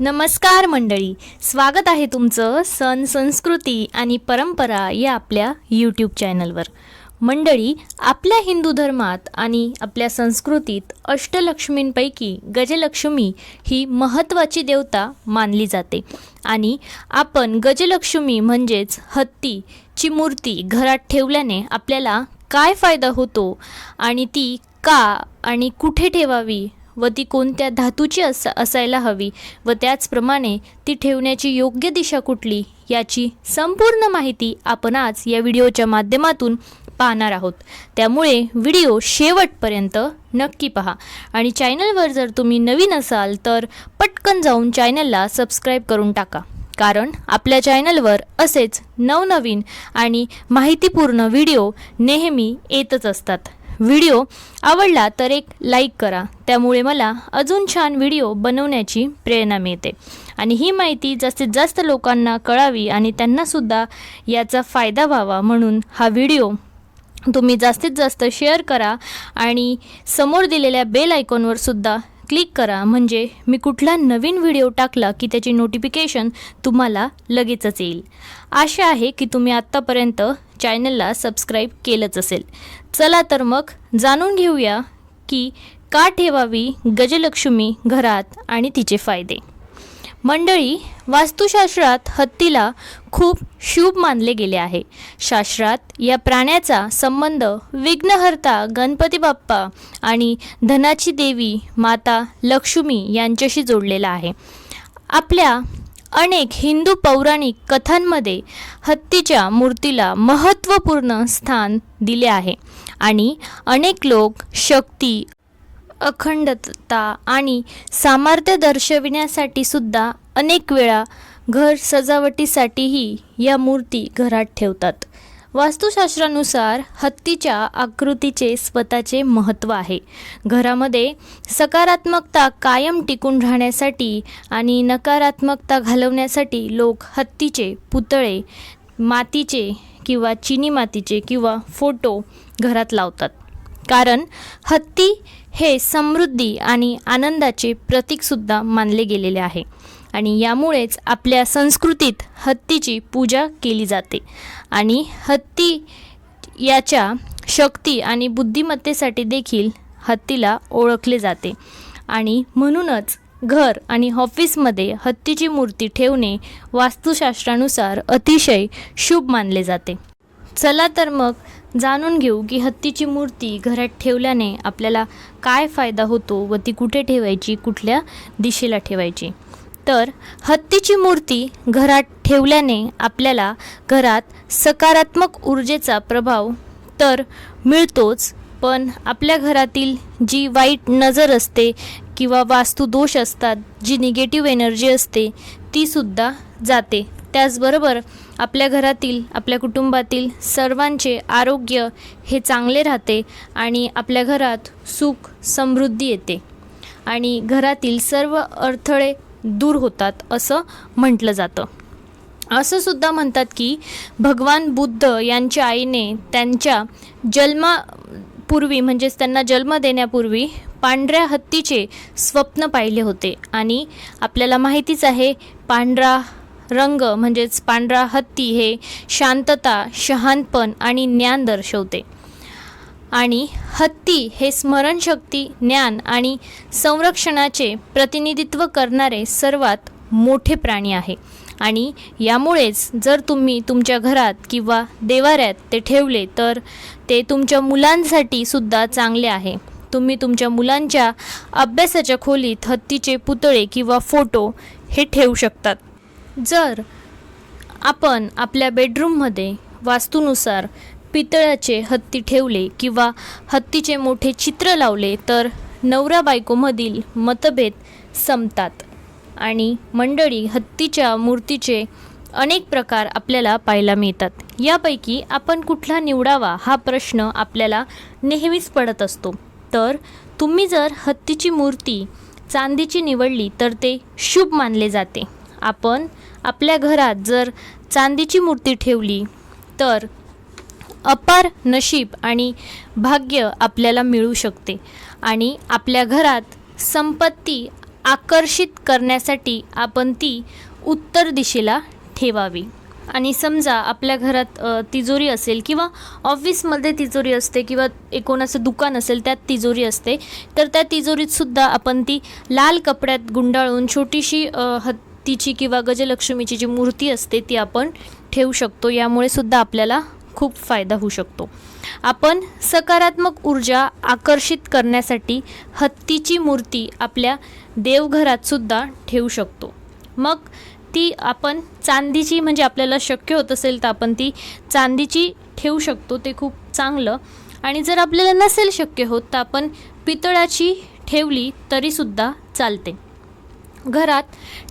नमस्कार मंडळी. स्वागत आहे तुमचं सण संस्कृती आणि परंपरा या आपल्या यूट्यूब चॅनलवर मंडळी आपल्या हिंदू धर्मात आणि आपल्या संस्कृतीत अष्टलक्ष्मींपैकी गजलक्ष्मी ही महत्त्वाची देवता मानली जाते. आणि आपण गजलक्ष्मी म्हणजेच हत्तीची मूर्ती घरात ठेवल्याने आपल्याला काय फायदा होतो आणि ती का आणि कुठे ठेवावी व ती कोणत्या धातूची अस असायला हवी व त्याचप्रमाणे ती ठेवण्याची योग्य दिशा कुठली याची संपूर्ण माहिती आपण आज या व्हिडिओच्या माध्यमातून पाहणार आहोत. त्यामुळे व्हिडिओ शेवटपर्यंत नक्की पहा. आणि चॅनलवर जर तुम्ही नवीन असाल तर पटकन जाऊन चॅनलला सबस्क्राईब करून टाका. कारण आपल्या चॅनलवर असेच नवनवीन आणि माहितीपूर्ण व्हिडिओ नेहमी येतच असतात. व्हिडिओ आवडला तर एक लाईक करा. त्यामुळे मला अजून छान व्हिडिओ बनवण्याची प्रेरणा मिळते. आणि ही माहिती जास्तीत जास्त लोकांना कळावी आणि त्यांनासुद्धा याचा फायदा व्हावा म्हणून हा व्हिडिओ तुम्ही जास्तीत जास्त शेअर करा आणि समोर दिलेल्या बेल आयकॉनवर सुद्धा क्लिक करा म्हणजे मी कुठला नवीन व्हिडिओ टाकला की त्याची नोटिफिकेशन तुम्हाला लगेचच येईल. आशा आहे की तुम्ही आत्तापर्यंत चॅनलला सबस्क्राईब केलंच असेल. चला तर मग जाणून घेऊया की का ठेवावी गजलक्ष्मी घरात आणि तिचे फायदे. मंडळी वास्तुशास्त्रात हत्तीला खूप शुभ मानले गेले आहे. शास्त्रात या प्राण्याचा संबंध विघ्नहर्ता गणपती बाप्पा आणि धनाची देवी माता लक्ष्मी यांच्याशी जोडलेला आहे. आपल्या अनेक हिंदू पौराणिक कथांमध्ये हत्तीच्या मूर्तीला महत्त्वपूर्ण स्थान दिले आहे आणि अनेक लोक शक्ती अखंडता आणि सामर्थ्य दर्शविण्यासाठी सुद्धा अनेक वेळा घर सजावटीसाठीही या मूर्ती घरात ठेवतात. वास्तुशास्त्रानुसार हत्तीच्या आकृतीचे स्वतःचे महत्त्व आहे. घरामध्ये सकारात्मकता कायम टिकून राहण्यासाठी आणि नकारात्मकता घालवण्यासाठी लोक हत्तीचे पुतळे मातीचे किंवा चिनी मातीचे किंवा फोटो घरात लावतात. कारण हत्ती हे समृद्धी आणि आनंदाचे प्रतीकसुद्धा मानले गेलेले आहे. आणि यामुळेच आपल्या संस्कृतीत हत्तीची पूजा केली जाते. आणि हत्ती याच्या शक्ती आणि बुद्धिमत्तेसाठी देखील हत्तीला ओळखले जाते. आणि म्हणूनच घर आणि ऑफिसमध्ये हत्तीची मूर्ती ठेवणे वास्तुशास्त्रानुसार अतिशय शुभ मानले जाते. चला तर मग जाणून घेऊ की हत्तीची मूर्ती घरात ठेवल्याने आपल्याला काय फायदा होतो व ती कुठे ठेवायची कुठल्या दिशेला ठेवायची? तर हत्तीची मूर्ती घरात ठेवल्याने आपल्याला घरात सकारात्मक ऊर्जेचा प्रभाव तर मिळतोच पण आपल्या घरातील जी वाईट नजर असते किंवा वास्तुदोष असतात जी निगेटिव्ह एनर्जी असते तीसुद्धा जाते. त्याचबरोबर आपल्या घरातील आपल्या कुटुंबातील सर्वांचे आरोग्य हे चांगले राहते आणि आपल्या घरात सुख समृद्धी येते. आणि घरातील सर्व अडथळे दूर होतात असं म्हटलं जातं. असं सुद्धा म्हणतात की भगवान बुद्ध यांच्या आईने त्यांच्या जन्मापूर्वी म्हणजेच त्यांना जन्म देण्यापूर्वी पांढऱ्या हत्तीचे स्वप्न पाहिले होते. आणि आपल्याला माहितीच आहे पांढरा रंग म्हणजेच पांढरा हत्ती हे शांतता शहानपण आणि ज्ञान दर्शवते. आणि हत्ती हे स्मरणशक्ती ज्ञान आणि संरक्षणाचे प्रतिनिधित्व करणारे सर्वात मोठे प्राणी आहे. आणि यामुळेच जर तुम्ही तुमच्या घरात किंवा देवाऱ्यात ते ठेवले तर ते तुमच्या मुलांसाठी सुद्धा चांगले आहे. तुम्ही तुमच्या मुलांच्या अभ्यासाच्या खोलीत हत्तीचे पुतळे किंवा फोटो हे ठेवू शकतात. जर आपण आपल्या बेडरूममध्ये वास्तूनुसार पितळाचे हत्ती ठेवले किंवा हत्तीचे मोठे चित्र लावले तर नवरा बायकोमधील मतभेद संपतात आणि मंडळी हत्तीच्या मूर्तीचे अनेक प्रकार आपल्याला पाहायला मिळतात. यापैकी आपण कुठला निवडावा हा प्रश्न आपल्याला नेहमीच पडत असतो. तर तुम्ही जर हत्तीची मूर्ती चांदीची निवडली तर ते शुभ मानले जाते. आपण आपल्या घरात जर चांदीची मूर्ती ठेवली तर अपार नशीब आणि भाग्य आपल्याला मिळू शकते आणि आपल्या घरात संपत्ती आकर्षित करण्यासाठी आपण ती उत्तर दिशेला ठेवावी. आणि समजा आपल्या घरात तिजोरी असेल किंवा ऑफिसमध्ये तिजोरी असते किंवा एकोणाचं दुकान असेल त्यात तिजोरी असते तर त्या तिजोरीतसुद्धा आपण ती लाल कपड्यात गुंडाळून छोटीशी हत हत्तीची किंवा गजलक्ष्मीची जी मूर्ती असते ती आपण ठेवू शकतो. यामुळे सुद्धा आपल्याला खूप फायदा होऊ शकतो. आपण सकारात्मक ऊर्जा आकर्षित करण्यासाठी हत्तीची मूर्ती आपल्या देवघरात सुद्धा ठेवू शकतो. मग ती आपण चांदीची म्हणजे आपल्याला शक्य होत असेल तर आपण ती चांदीची ठेवू शकतो. ते खूप चांगलं. आणि जर आपल्याला नसेल शक्य होत तर आपण पितळाची ठेवली तरीसुद्धा चालते. घरात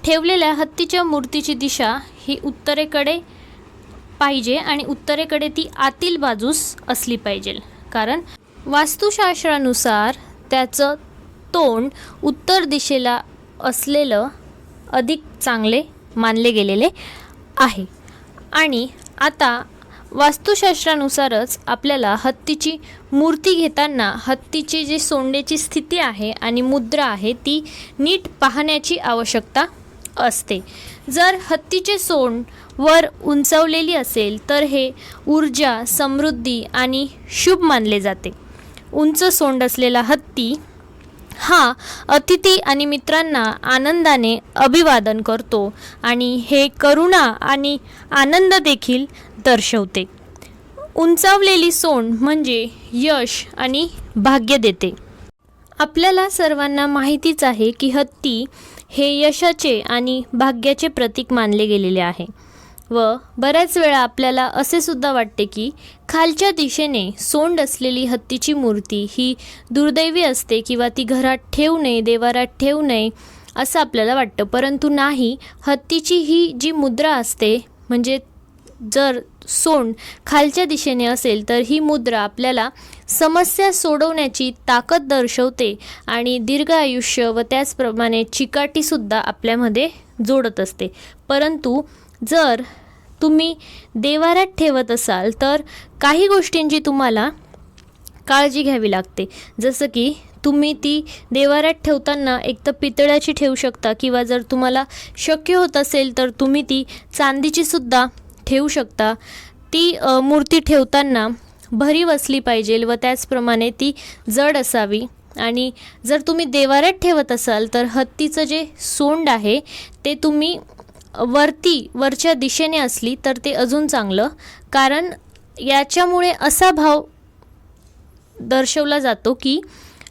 ठेवलेल्या हत्तीच्या मूर्तीची दिशा ही उत्तरेकडे पाहिजे आणि उत्तरेकडे ती आतील बाजूस असली पाहिजे. कारण वास्तुशास्त्रानुसार त्याचं तोंड उत्तर दिशेला असलेलं अधिक चांगले मानले गेलेले आहे. आणि आता वास्तुशास्त्रानुसारच आपल्याला हत्तीची मूर्ती घेताना हत्तीची जी सोंडेची स्थिती आहे आणि मुद्रा आहे ती नीट पाहण्याची आवश्यकता असते. जर हत्तीचे सोंड वर उंचावलेली असेल तर हे ऊर्जा समृद्धी आणि शुभ मानले जाते. उंच सोंड असलेला हत्ती हा अतिथी आणि मित्रांना आनंदाने अभिवादन करतो आणि हे करुणा आणि आनंद देखील दर्शवते. उंचावलेली सोंड म्हणजे यश आणि भाग्य देते. आपल्याला सर्वांना माहितीच आहे की हत्ती हे यशाचे आणि भाग्याचे प्रतीक मानले गेलेले आहे. व बऱ्याच वेळा आपल्याला असे सुद्धा वाटते की खालच्या दिशेने सोंड असलेली हत्तीची मूर्ती ही दुर्दैवी असते किंवा ती घरात ठेवू नये देवारात ठेवू नये असं आपल्याला वाटतं. परंतु नाही हत्तीची ही जी मुद्रा असते म्हणजे जर सोंड खालच्या दिशेने असेल तर ही मुद्रा आपल्याला समस्या सोडवण्याची ताकद दर्शवते आणि दीर्घ आयुष्य व त्याचप्रमाणे चिकाटीसुद्धा आपल्यामध्ये जोडत असते. परंतु जर तुम्ही देवारात ठेवत असाल तर काही गोष्टींची तुम्हाला काळजी घ्यावी लागते. जसं की तुम्ही ती देवारात ठेवताना एक तर पितळ्याची ठेवू शकता किंवा जर तुम्हाला शक्य होत असेल तर तुम्ही ती चांदीचीसुद्धा ठेवू शकता. ती मूर्ती ठेवताना भरीव असली पाहिजे व त्याचप्रमाणे ती जड असावी. आणि जर तुम्ही देवाऱ्यात ठेवत असाल तर हत्तीचं जे सोंड आहे ते तुम्ही वरती वरच्या दिशेने असली तर ते अजून चांगलं. कारण याच्यामुळे असा भाव दर्शवला जातो की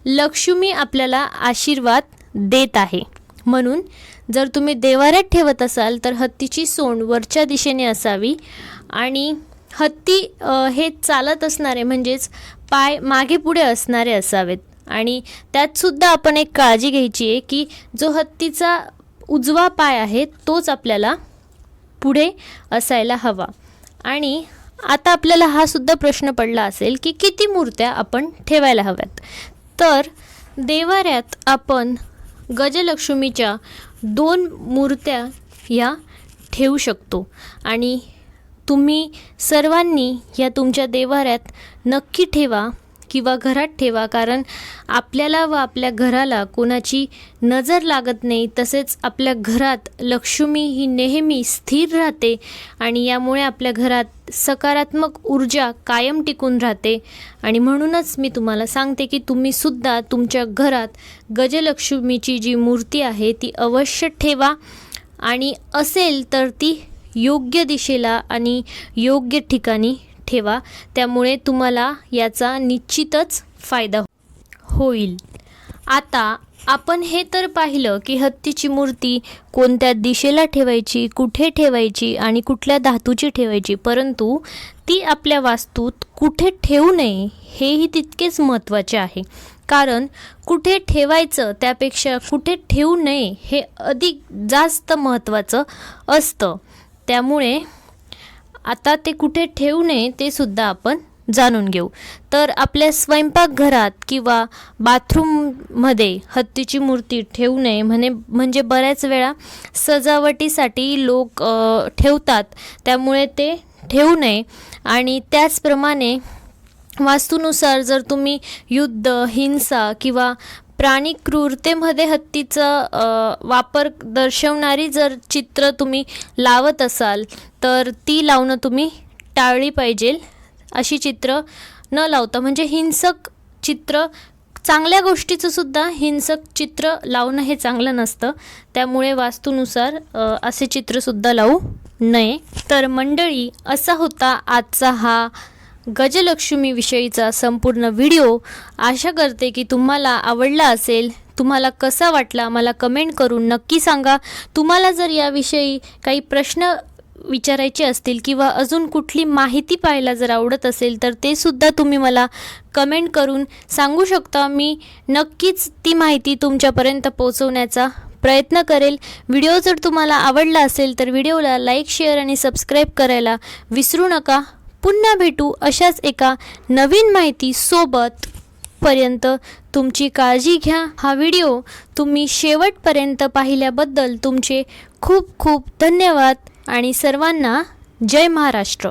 लक्ष्मी आपल्याला आशीर्वाद देत आहे. म्हणून जर तुम्ही देवाऱ्यात ठेवत असाल तर हत्तीची सोंड वरच्या दिशेने असावी आणि हत्ती हे चालत असणारे म्हणजेच पाय मागे पुढे असणारे असावेत. आणि त्यातसुद्धा आपण एक काळजी घ्यायची आहे की जो हत्तीचा उजवा पाय आहे तोच आपल्याला पुढे असायला हवा. आणि आता आपल्याला हा सुद्धा प्रश्न पडला असेल की किती मूर्त्या आपण ठेवायला हव्यात? तर देवाऱ्यात आपण गजलक्ष्मीच्या दोन मूर्त्या ह्या ठेवू शकतो. आणि तुम्ही सर्वांनी या तुमच्या देवाऱ्यात नक्की ठेवा. किंवा घरात ठेवा कारण आपल्याला व आपल्या घराला कोणाची नजर लागत नाही. तसेच आपल्या घरात लक्ष्मी ही नेहमी स्थिर राहते आणि यामुळे आपल्या घरात सकारात्मक ऊर्जा कायम टिकून राहते. आणि म्हणूनच मी तुम्हाला सांगते की तुम्ही सुद्धा तुमच्या घरात गजलक्ष्मीची जी मूर्ती आहे ती अवश्य ठेवा. आणि असेल तर ती योग्य दिशेला आणि योग्य ठिकाणी ठेवा. त्यामुळे तुम्हाला याचा निश्चितच फायदा होईल. आता आपण हे तर पाहिलं की हत्तीची मूर्ती कोणत्या दिशेला ठेवायची कुठे ठेवायची आणि कुठल्या धातूची ठेवायची परंतु ती आपल्या वास्तूत कुठे ठेवू नये हेही तितकेच महत्त्वाचे आहे. कारण कुठे ठेवायचं त्यापेक्षा कुठे ठेवू नये हे अधिक जास्त महत्त्वाचं असतं. त्यामुळे आता ते कुठे ठेवू नये ते सुद्धा आपण जाणून घेऊ. तर आपल्या स्वयंपाकघरात किंवा बाथरूममध्ये हत्तीची मूर्ती ठेवू नये म्हणे म्हणजे बऱ्याच वेळा सजावटीसाठी लोक ठेवतात. त्यामुळे ते ठेवू नये. आणि त्याचप्रमाणे वास्तूनुसार जर तुम्ही युद्ध हिंसा किंवा प्राणी क्रूरतेमध्ये हत्तीचा वापर दर्शवणारी जर चित्र तुम्ही लावत असाल तर ती लावणं तुम्ही टाळली पाहिजे. अशी चित्र न लावता म्हणजे हिंसक चित्र चांगल्या गोष्टीचं सुद्धा हिंसक चित्र लावणं हे चांगलं नसतं. त्यामुळे वास्तूनुसार असे चित्रसुद्धा लावू नये. तर मंडळी असा होता आजचा हा गजलक्ष्मीविषयीचा संपूर्ण व्हिडिओ आशा करते की तुम्हाला आवडला असेल. तुम्हाला कसा वाटला मला कमेंट करून नक्की सांगा. तुम्हाला जर याविषयी काही प्रश्न विचारायचे असतील किंवा अजून कुठली माहिती पाहायला जर आवडत असेल तर ते सुद्धा तुम्ही मला कमेंट करून सांगू शकता. मी नक्कीच ती माहिती तुमच्यापर्यंत पोहोचवण्याचा प्रयत्न करेल. व्हिडिओ जर तुम्हाला आवडला असेल तर व्हिडिओला लाईक शेअर आणि सबस्क्राईब करायला विसरू नका. पुन्हा भेटू अशाच एका नवीन माहिती सोबत पर्यंत तुमची काळजी घ्या. हा व्हिडिओ तुम्ही शेवटपर्यंत पाहिल्याबद्दल तुमचे खूप खूप धन्यवाद. आणि सर्वांना जय महाराष्ट्र.